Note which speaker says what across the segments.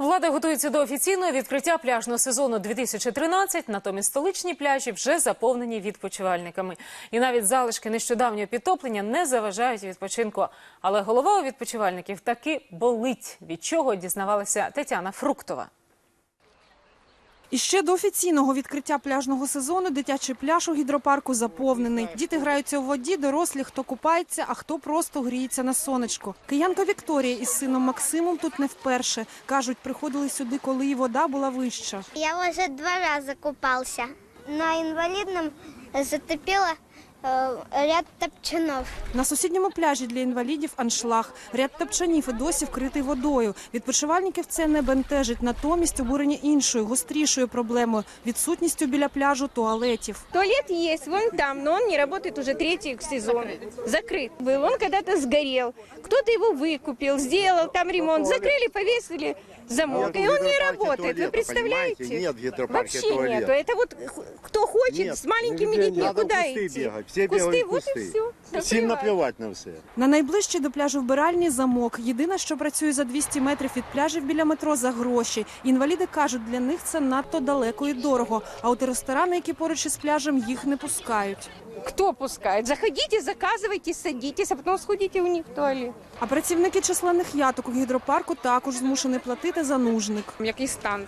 Speaker 1: Влада готується до офіційного відкриття пляжного сезону 2013, натомість столичні пляжі вже заповнені відпочивальниками. І навіть залишки нещодавнього підтоплення не заважають відпочинку. Але голова у відпочивальників таки болить, від чого дізнавалася Тетяна Фруктова.
Speaker 2: І ще до офіційного відкриття пляжного сезону дитячий пляж у гідропарку заповнений. Діти граються у воді, дорослі хто купається, а хто просто гріється на сонечку. Киянка Вікторія із сином Максимом тут не вперше. Кажуть, приходили сюди, коли і вода була вища.
Speaker 3: Я вже два рази купався. На інвалідному затопило ряд топчанов.
Speaker 2: На сусідньому пляжі для інвалідів аншлаг. Ряд тапчанів і досі вкритий водою. Відпочивальників це не бентежить, натомість обурені іншою, гострішою проблемою – відсутністю біля пляжу туалетів.
Speaker 4: Туалет есть, вон там, но он не работает уже третий сезон. Закрыт был. Он когда-то сгорел. Кто-то его выкупил, сделал там ремонт. Закрыли, повесили замок.
Speaker 5: Нет
Speaker 4: И
Speaker 5: в
Speaker 4: он не
Speaker 5: гидропарке
Speaker 4: работает. Вы
Speaker 5: туалета,
Speaker 4: представляете?
Speaker 5: понимаете? Нет в гидропарке
Speaker 4: Вообще
Speaker 5: туалета.
Speaker 4: нету. Это вот х- кто хочет
Speaker 5: Нет,
Speaker 4: с маленькими
Speaker 5: нигде
Speaker 4: детьми
Speaker 5: надо в
Speaker 4: куда
Speaker 5: кусты
Speaker 4: идти?
Speaker 5: бегать. Все
Speaker 4: Кусты,
Speaker 5: бегают в
Speaker 4: вот и
Speaker 5: кусты.
Speaker 4: все.
Speaker 5: Всім наплювати на все.
Speaker 2: На найближчий до пляжу вбиральні замок. Єдине, що працює за 200 метрів від пляжів біля метро за гроші. Інваліди кажуть, для них це надто далеко і дорого. А от і ресторани, які поруч із пляжем, їх не пускають.
Speaker 4: Кто пускает? Заходите, заказывайте, садитесь, а потом сходите у них в туалет.
Speaker 2: А працівники численних яток у гідропарку також змушені платити за нужник.
Speaker 4: Який стан?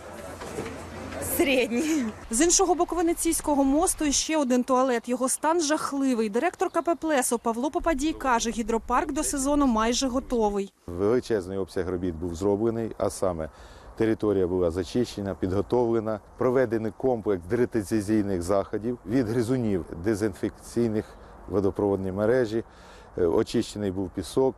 Speaker 4: Середній.
Speaker 2: З іншого боку Венеційського мосту іще один туалет. Його стан жахливий. Директор КП «Плесо» Павло Попадій каже, гідропарк до сезону майже готовий.
Speaker 6: Величезний обсяг робіт був зроблений, а саме територія була зачищена, підготовлена, проведений комплекс дретизаційних заходів від гризунів дезінфекційних водопроводні мережі, е, очищений був пісок,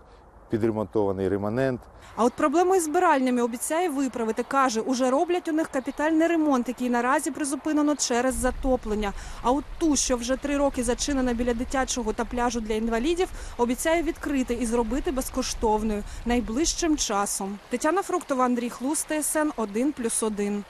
Speaker 6: підремонтований реманент.
Speaker 2: А от проблему із збиральнями обіцяє виправити. Каже, уже роблять у них капітальний ремонт, який наразі призупинено через затоплення. А от ту, що вже три роки зачинена біля дитячого та пляжу для інвалідів, обіцяє відкрити і зробити безкоштовною найближчим часом. Тетяна Фруктова, Андрій Хлус, ТСН 1+,1.